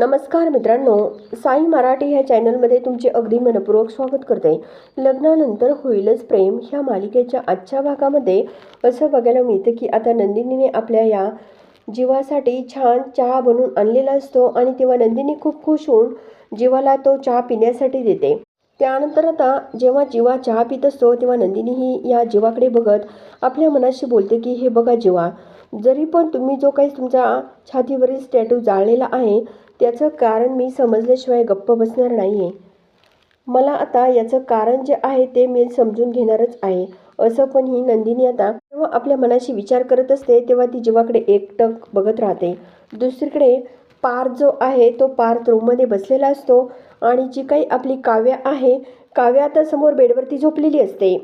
नमस्कार मित्रांनो साई मराठी ह्या चॅनलमध्ये तुमचे अगदी मनपूर्वक स्वागत करते. लग्नानंतर होईलच प्रेम ह्या मालिकेच्या आजच्या भागामध्ये. असं बघायला मिळतं की आता नंदिनीने आपल्या या जीवासाठी छान चहा बनवून आणलेला असतो आणि तेव्हा नंदिनी खूप खुश होऊन जीवाला तो चहा पिण्यासाठी देते. त्यानंतर आता जेव्हा जीवा चहा पित असतो तेव्हा नंदिनी ही या जीवाकडे बघत आपल्या मनाशी बोलते की हे बघा जीवा जरी पण तुम्ही जो काही तुमच्या छातीवरील स्टॅटू जाळलेला आहे त्याचं कारण मी समजल्याशिवाय गप्प बसणार नाही आहे मला आता याचं कारण जे आहे ते मी समजून घेणारच आहे. असं पण ही नंदिनी आता जेव्हा आपल्या मनाशी विचार करत असते तेव्हा ती जीवाकडे एकटक बघत राहते. दुसरीकडे पार्थ जो आहे तो पार्थ रूममध्ये बसलेला असतो आणि जी काही आपली काव्य आहे काव्य आता समोर बेडवरती झोपलेली असते.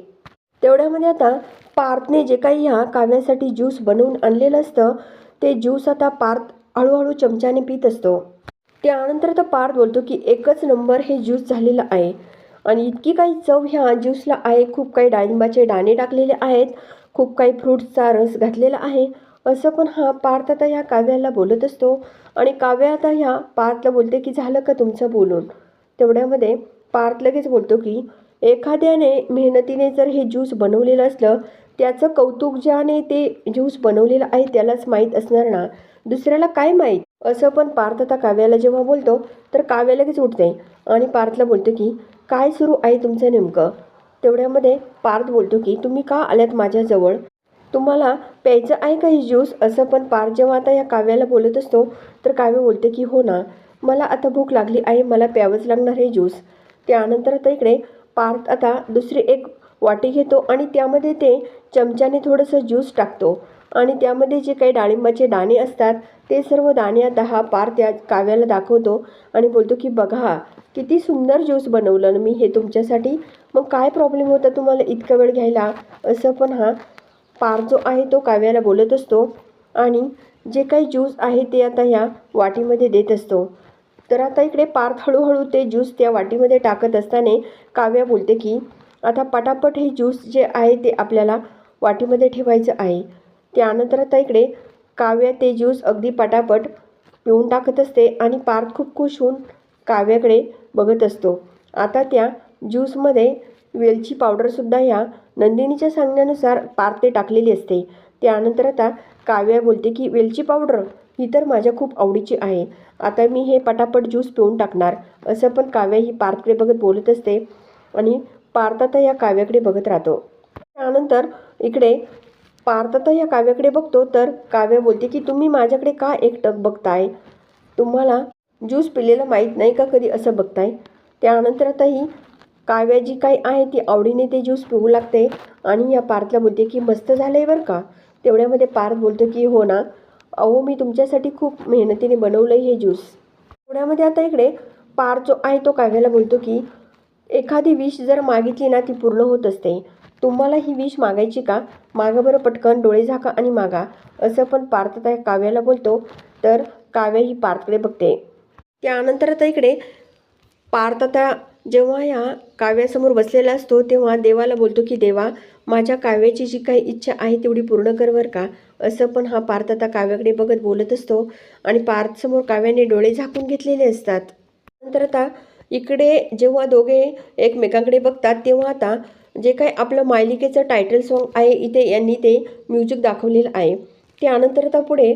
तेवढ्यामध्ये आता पार्थने जे काही ह्या काव्यासाठी ज्यूस बनवून आणलेलं असतं ते ज्यूस आता पार्थ हळूहळू चमच्याने पित असतो. त्यानंतर आता पार्थ बोलतो की एकच नंबर हे ज्यूस झालेलं आहे. आणि इतकी काही चव ह्या ज्यूसला आहे. खूप काही डाळिंबाचे दाणे टाकलेले आहेत. खूप काही फ्रूट्सचा रस घातलेला आहे. असं पण हा पार्थ आता ह्या काव्याला बोलत असतो. आणि काव्या आता ह्या पार्थला बोलते की झालं का तुमचं बोलून? तेवढ्यामध्ये पार्थ लगेच बोलतो की एखाद्याने मेहनतीने जर हे ज्यूस बनवलेलं असलं त्याचं कौतुक ज्याने ते ज्यूस बनवलेलं आहे त्यालाच माहीत असणार ना. दुसऱ्याला काय माहीत? असं पण पार्थ आता काव्याला जेव्हा बोलतो तर काव्य लगेच उठते आणि पार्थला बोलतो की काय सुरू आहे तुमचं नेमकं? तेवढ्यामध्ये पार्थ बोलतो की तुम्ही का आल्यात माझ्याजवळ? तुम्हाला प्यायचं आहे काही ज्यूस? असं पण पार्थ जेव्हा आता या काव्याला बोलत असतो तर काव्य बोलते की हो ना मला आता भूक लागली आहे मला प्यावंच लागणार हे ज्यूस. त्यानंतर आता इकडे पार्थ आता दुसरी एक वाटी घेतो आणि त्यामध्ये ते चमच्याने थोडंसं ज्यूस टाकतो. आणि त्यामध्ये जे काही डाळिंबाचे दाणे असतात ते सर्व दाणे आता हा पार त्या काव्याला दाखवतो. आणि बोलतो की बघा किती सुंदर ज्यूस बनवलं ना मी हे तुमच्यासाठी. मग काय प्रॉब्लेम होता तुम्हाला इतका वेळ घ्यायला? असं पण हा पार जो आहे तो काव्याला बोलत असतो. आणि जे काही ज्यूस आहे ते आता ह्या वाटीमध्ये देत असतो. तर आता इकडे पार्थ हळूहळू ते ज्यूस त्या वाटीमध्ये टाकत असताना काव्या बोलते की आता पटापट हे ज्यूस जे आहे ते आपल्याला वाटीमध्ये ठेवायचं आहे. त्यानंतर आता इकडे काव्या ते ज्यूस अगदी पटापट पिऊन टाकत असते आणि पार्थ खूप खुश होऊन काव्याकडे बघत असतो. आता त्या ज्यूसमध्ये वेलची पावडरसुद्धा ह्या नंदिनीच्या सांगण्यानुसार पार्थ ते टाकलेली असते. त्यानंतर आता काव्या बोलते की वेलची पावडर? ही तर माझ्या खूप आवडीची आहे. आता मी हे पटापट ज्यूस पिऊन टाकणार. असं पण काव्या ही पार्थकडे बघत बोलत असते आणि पार्थ आता या काव्याकडे बघत राहतो. त्यानंतर इकडे पार्थ आता या काव्याकडे बघतो तर काव्य बोलते की तुम्ही माझ्याकडे का एकटक बघताय? तुम्हाला ज्यूस पिलेलं माहीत नाही का कधी असं बघताय? त्यानंतर आताही काव्या जी काही आहे ती आवडीने ते ज्यूस पिऊ लागते आणि या पार्थला बोलते की मस्त झालं आहे बरं का? तेवढ्यामध्ये पार्थ बोलतो की हो ना. अहो मी तुमच्यासाठी खूप मेहनतीने बनवलं आहे हे ज्यूस. तेवढ्यामध्ये आता इकडे पार्थ जो आहे तो काव्याला बोलतो की एखादी विष जर मागितली ना ती पूर्ण होत असते. तुम्हाला ही विष मागायची का? मागं बरं पटकन डोळे झाका आणि मागा. असं पण पार्थ त्या काव्याला बोलतो. तर काव्य ही पार्थकडे बघते. त्यानंतर आता इकडे पार्थ आता जेव्हा ह्या काव्यासमोर बसलेला असतो तेव्हा देवाला बोलतो की देवा माझ्या काव्याची जी काही इच्छा आहे तेवढी पूर्ण कर बरं का? असं पण हा पार्थ आता काव्याकडे बघत बोलत असतो. आणि पार्थसमोर काव्याने डोळे झाकून घेतलेले असतात. नंतर आता इकडे जेव्हा दोघे एकमेकांकडे बघतात तेव्हा आता जे काय आपलं मालिकेचं टायटल सॉन्ग आहे इथे यांनी ते म्युझिक दाखवलेलं आहे. त्यानंतर आता पुढे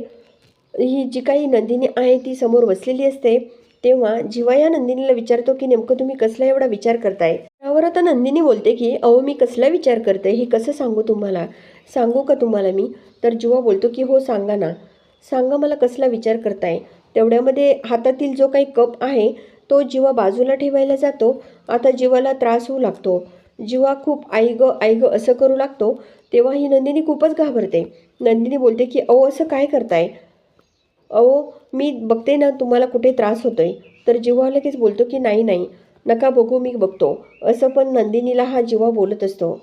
ही जी काही नंदिनी आहे ती समोर बसलेली असते. तेव्हा जीवा या नंदिनीला विचारतो की नेमकं तुम्ही कसला एवढा विचार करताय? त्यावर आता नंदिनी बोलते की अहो मी कसला विचार करते? हे कसं सांगू तुम्हाला? सांगू का तुम्हाला मी? तर जीवा बोलतो की हो सांगा ना. सांगा मला कसला विचार करताय? तेवढ्यामध्ये हातातील जो काही कप आहे तो जीवा बाजूला ठेवायला जातो आता जीवाला त्रास होऊ लागतो. जीवा खूप आई ग आई ग असं करू लागतो तेव्हा ही नंदिनी खूपच घाबरते. नंदिनी बोलते की अहो असं काय करताय? अहो मी बघते ना तुम्हाला कुठे त्रास होतो आहे तर जीवा लगेच बोलतो की नाही नाही नका बघू मी बघतो. असं पण नंदिनीला हा जीवा बोलत असतो.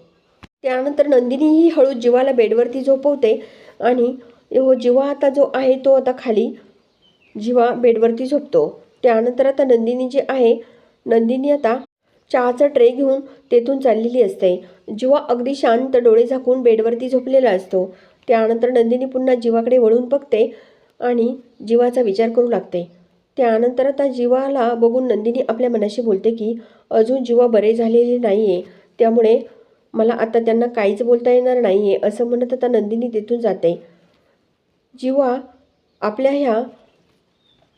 त्यानंतर नंदिनी ही हळू जीवाला बेडवरती झोपवते आणि हो जीवा आता जो आहे तो आता खाली जीवा बेडवरती झोपतो. त्यानंतर आता नंदिनी जी आहे नंदिनी आता चहाचा ट्रे घेऊन तेथून चाललेली असते. जीवा अगदी शांत डोळे झाकून बेडवरती झोपलेला असतो त्यानंतर नंदिनी पुन्हा जीवाकडे वळून बघते आणि जीवाचा विचार करू लागते. त्यानंतर आता जीवाला बघून नंदिनी आपल्या मनाशी बोलते की अजून जीवा बरे झालेले नाही आहे त्यामुळे मला आता त्यांना काहीच बोलता येणार नाही आहे असं म्हणत आता नंदिनी तेथून जाते. जीवा आपल्या ह्या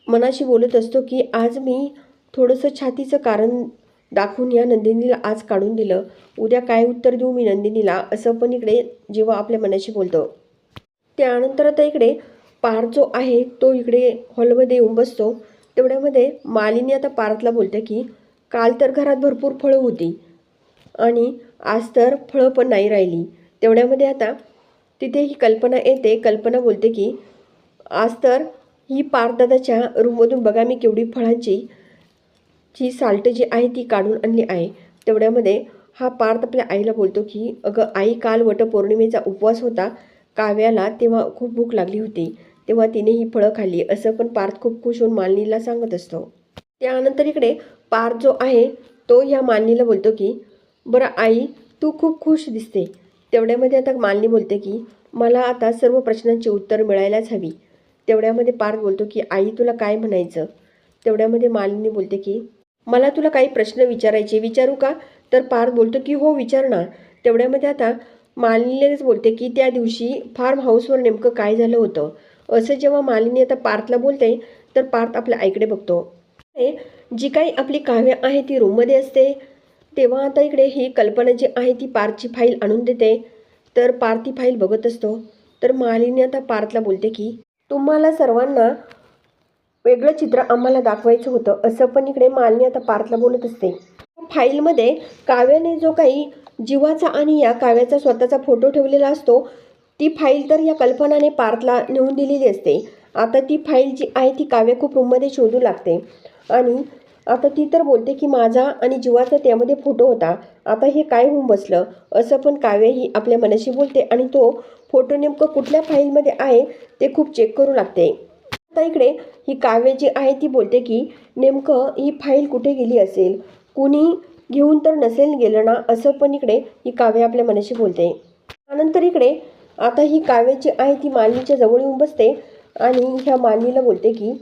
मनाशी बोलत असतो की आज मी थोडंसं छातीचं कारण दाखवून या नंदिनीला आज काढून दिलं. उद्या काय उत्तर देऊ मी नंदिनीला असं पण इकडे जेव्हा आपल्या मनाशी बोलतो. त्यानंतर आता इकडे पार जो आहे तो इकडे हॉलमध्ये येऊन बसतो. तेवढ्यामध्ये मालिनी आता पार्थला बोलते की काल तर घरात भरपूर फळं होती आणि आज तर फळं पण नाही राहिली. तेवढ्यामध्ये आता तिथे ही कल्पना येते. कल्पना बोलते की आज तर ही पारदादाच्या रूममधून बघा मी केवढी फळांची जी साल्ट जी आहे ती काढून आणली आहे. तेवढ्यामध्ये हा पार्थ आपल्या आईला बोलतो की अगं आई काल वटपौर्णिमेचा उपवास होता. काव्याला तेव्हा खूप भूक लागली होती. तेव्हा तिने ही फळं खाल्ली. असं पण पार्थ खूप खुश होऊन मालिनीला सांगत असतो. त्यानंतर इकडे पार्थ जो आहे तो ह्या मालिनीला बोलतो की बरं आई तू खूप खुश दिसते. तेवढ्यामध्ये आता मालिनी बोलते की मला आता सर्व प्रश्नांची उत्तर मिळायलाच हवी. तेवढ्यामध्ये पार्थ बोलतो की आई तुला काय म्हणायचं? तेवढ्यामध्ये मालिनी बोलते की मला तुला काही प्रश्न विचारायचे विचारू का? तर पार्थ बोलतो की हो विचार ना तेवढ्यामध्ये आता मालिनीच बोलते की त्या दिवशी फार्म हाऊसवर नेमकं काय झालं होतं? असं जेव्हा मालिनी आता पार्थला बोलते तर पार्थ आपल्या आईकडे बघतो. हे जी काही आपली काव्य आहे ती रूममध्ये असते. तेव्हा आता इकडे ही कल्पना जी आहे ती पार्थची फाईल आणून देते. तर पार्थ ती फाईल बघत असतो. तर मालिनी आता पार्थला बोलते की तुम्हाला सर्वांना वेगळं चित्र आम्हाला दाखवायचं होतं असं पण इकडे मालनी आता पार्थला बोलत असते. फाईलमध्ये काव्याने जो काही जीवाचा आणि या काव्याचा स्वतःचा फोटो ठेवलेला असतो ती फाईल तर या कल्पनाने पार्थला नेऊन दिलेली असते. आता ती फाईल जी आहे ती काव्य खूप रूममध्ये शोधू लागते. आणि आता ती तर बोलते की माझा आणि जीवाचा त्यामध्ये फोटो होता. आता हे काय होऊन बसलं? असं पण काव्य ही आपल्या मनाशी बोलते आणि तो फोटो नेमकं कुठल्या फाईलमध्ये आहे ते खूप चेक करू लागते. आता इकडे ही काव्य जी आहे ती बोलते की नेमकं ही फाईल कुठे गेली असेल? कुणी घेऊन तर नसेल गेलं ना? असं पण इकडे ही काव्य आपल्या मनाशी बोलते. त्यानंतर इकडे आता ही काव्य जी आहे ती मालनीच्या जवळ येऊन बसते आणि ह्या मालनीला बोलते की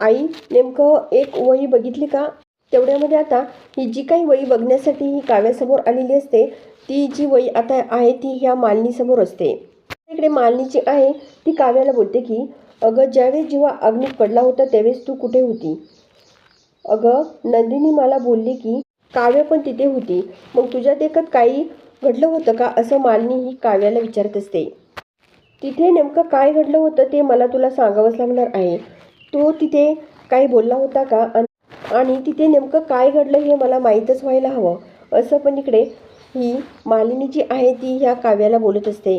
आई नेमकं एक वही बघितली का? तेवढ्यामध्ये आता ही जी काही वही बघण्यासाठी ही काव्यासमोर आलेली असते ती जी वही आता आहे ती ह्या मालनीसमोर असते. इकडे मालनी जी आहे ती काव्याला बोलते की अगं ज्यावेळेस जेव्हा अग्नीत पडला होता त्यावेळेस तू कुठे होती? अगं नंदिनी मला बोलली की काव्य पण तिथे होती. मग तुझ्या देखत काही घडलं होतं का? असं मालिनी ही काव्याला विचारत असते. तिथे नेमकं काय घडलं होतं ते मला तुला सांगावंच लागणार आहे. तो तिथे काही बोलला होता का? आणि तिथे नेमकं काय घडलं हे मला माहीतच व्हायला हवं. असं पण इकडे ही मालिनी जी आहे ती ह्या काव्याला बोलत असते.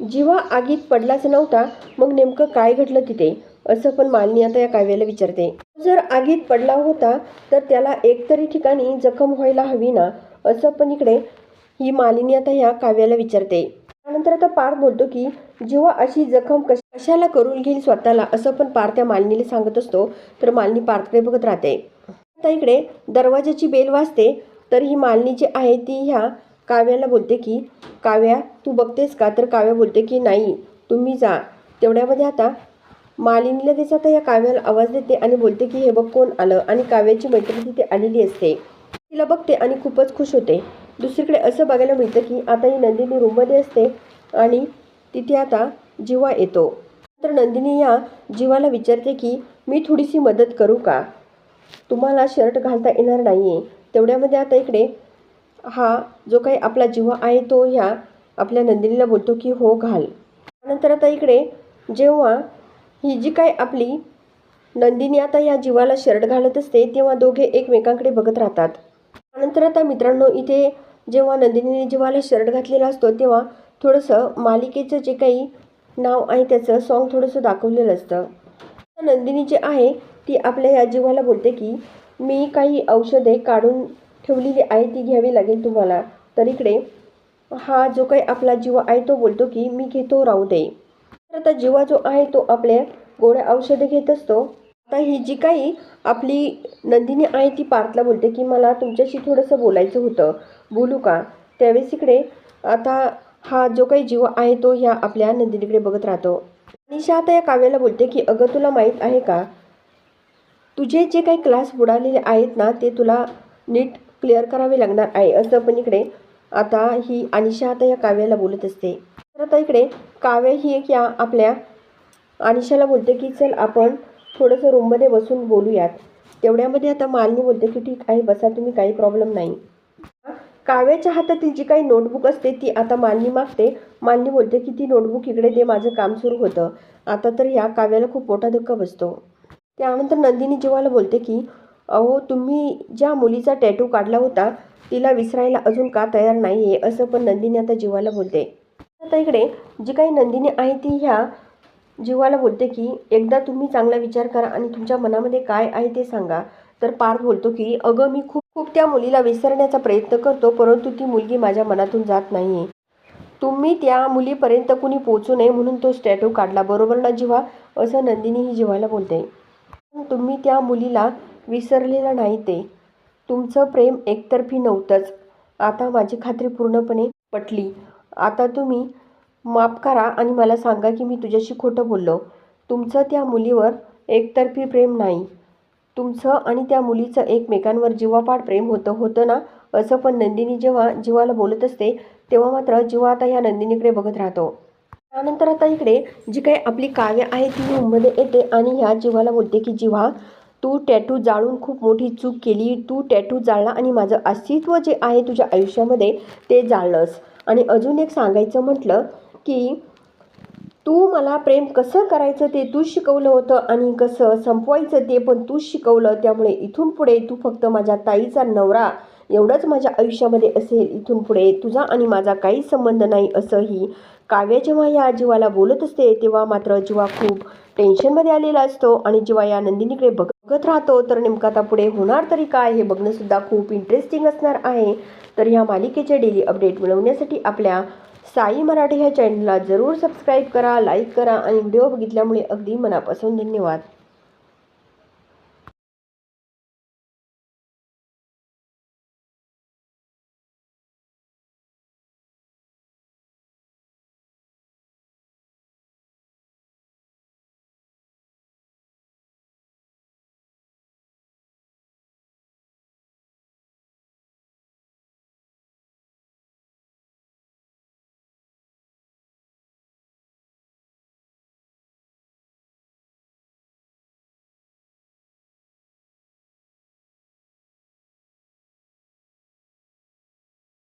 जीवा आगीत पडलाच नव्हता मग नेमकं काय घडलं तिथे? असं पण मालिनी आता या काव्याला विचारते. जर आगीत पडला होता तर त्याला एकतरी ठिकाणी जखम व्हायला हवी ना? असं पण इकडे ही मालिनी आता ह्या काव्याला विचारते. त्यानंतर आता पार्थ बोलतो की जेव्हा अशी जखम कश कशाला करून घेईल स्वतःला? असं पण पार्थ त्या मालिनीला सांगत असतो. तर मालिनी पार्थकडे बघत राहते. आता इकडे दरवाजाची बेल वाजते तर ही मालिनी जी आहे ती ह्या काव्याला बोलते की काव्या तू बघतेस का? तर काव्या बोलते की नाही तुम्ही जा. तेवढ्यामध्ये आता मालिनीला त्याचा आता या काव्याला आवाज देते आणि बोलते की हे बघ कोण आलं? आणि काव्याची मैत्रीण तिथे आलेली असते. तिला बघते आणि खूपच खुश होते. दुसरीकडे असं बघायला मिळतं की आता ही नंदिनी रूममध्ये असते आणि तिथे आता जीवा येतो. तर नंदिनी या जीवाला विचारते की मी थोडीशी मदत करू का? तुम्हाला शर्ट घालता येणार नाही आहे तेवढ्यामध्ये आता इकडे हा जो काही आपला जिव्हा आहे तो ह्या आपल्या नंदिनीला बोलतो की हो घाल. त्यानंतर आता इकडे जेव्हा ही जी काय आपली नंदिनी आता या जीवाला शर्ट घालत असते तेव्हा दोघे एकमेकांकडे बघत राहतात. त्यानंतर आता मित्रांनो इथे जेव्हा नंदिनीने जीवाला शर्ट घातलेला असतो तेव्हा थोडंसं मालिकेचं जे काही नाव आहे त्याचं सॉन्ग थोडंसं दाखवलेलं असतं. नंदिनी जी आहे ती आपल्या या जीवाला बोलते की मी काही औषधे काढून ठेवलेली आहे ती घ्यावी लागेल तुम्हाला. तर इकडे हा जो काही आपला जीव आहे तो बोलतो की मी घेतो राहू दे. तर आता जीवा जो आहे तो आपल्या गोळ्या औषधे घेत असतो. आता ही जी काही आपली नंदिनी आहे ती पार्थला बोलते की मला तुमच्याशी थोडंसं बोलायचं होतं. बोलू का? त्यावेळेस इकडे आता हा जो काही जीव आहे तो ह्या आपल्या नंदिनीकडे बघत राहतो. निशा आता या काव्याला बोलते की अगं तुला माहीत आहे का? तुझे जे काही क्लास बुडालेले आहेत ना ते तुला नीट क्लिअर करावे लागणार आहे. असं पण इकडे आता ही अनिशा आता या काव्याला बोलत असते. तर आता इकडे काव्य ही एक या आपल्या अनिशाला बोलते की चल आपण थोडंसं रूममध्ये बसून बोलूयात. तेवढ्यामध्ये आता मालनी बोलते की ठीक आहे बसा तुम्ही काही प्रॉब्लेम नाही. काव्याच्या हातातील जी काही नोटबुक असते ती आता मालनी मागते. मालनी बोलते की ती नोटबुक इकडे दे माझं काम सुरू होतं. आता तर या काव्याला खूप मोठा धक्का बसतो. त्यानंतर नंदिनी जीवाला बोलते की अहो तुम्ही ज्या मुलीचा टॅटू काढला होता तिला विसरायला अजून का तयार नाही आहे असं पण नंदिनी आता जीवाला बोलते. आता इकडे जी काही नंदिनी आहे ती ह्या जीवाला बोलते की एकदा तुम्ही चांगला विचार करा आणि तुमच्या मनामध्ये काय आहे ते सांगा. तर पार्थ बोलतो की अगं मी खूप खूप त्या मुलीला विसरण्याचा प्रयत्न करतो परंतु ती मुलगी माझ्या मनातून जात नाही तुम्ही त्या मुलीपर्यंत कुणी पोचू नये म्हणून तो स्टॅटू काढला. बरोबर ना जीवा? असं नंदिनी ही जीवाला बोलते. तुम्ही त्या मुलीला विसरलेलं नाही ते. तुमचं प्रेम एकतर्फी नव्हतंच. आता माझी खात्री पूर्णपणे पटली. आता तुम्ही माफ करा आणि मला सांगा की मी तुझ्याशी खोटं बोललो. तुमचं त्या मुलीवर एकतर्फी प्रेम नाही. तुमचं आणि त्या मुलीचं एकमेकांवर जीवापाड प्रेम होतं होतं ना? असं पण नंदिनी जेव्हा जीवाला बोलत असते तेव्हा मात्र जीवा आता या नंदिनीकडे बघत राहतो. त्यानंतर आता इकडे जी काही आपली काव्य आहे ती रूममध्ये येते आणि ह्या जीवाला बोलते की जीवा तू टॅटू जाळून खूप मोठी चूक केली. तू टॅटू जाळला आणि माझं अस्तित्व जे आहे तुझ्या आयुष्यामध्ये ते जाळलंस. आणि अजून एक सांगायचं म्हटलं की तू मला प्रेम कसं करायचं ते तूच शिकवलं होतं आणि कसं संपवायचं ते पण तूच शिकवलं. त्यामुळे इथून पुढे तू फक्त माझ्या ताईचा नवरा एवढंच माझ्या आयुष्यामध्ये असेल इथून पुढे. तुझा आणि माझा काहीच संबंध नाही असंही काव्या जेव्हा या जीवाला बोलत असते तेव्हा मात्र जीवा खूप टेन्शनमध्ये आलेला असतो आणि जेव्हा या नंदिनीकडे बघत राहतो. तर नेमका आता पुढे होणार तरी काय हे बघणंसुद्धा खूप इंटरेस्टिंग असणार आहे. तर ह्या मालिकेचे डेली अपडेट मिळवण्यासाठी आपल्या साई मराठी ह्या चॅनलला जरूर सबस्क्राईब करा लाईक करा आणि व्हिडिओ बघितल्यामुळे अगदी मनापासून धन्यवाद.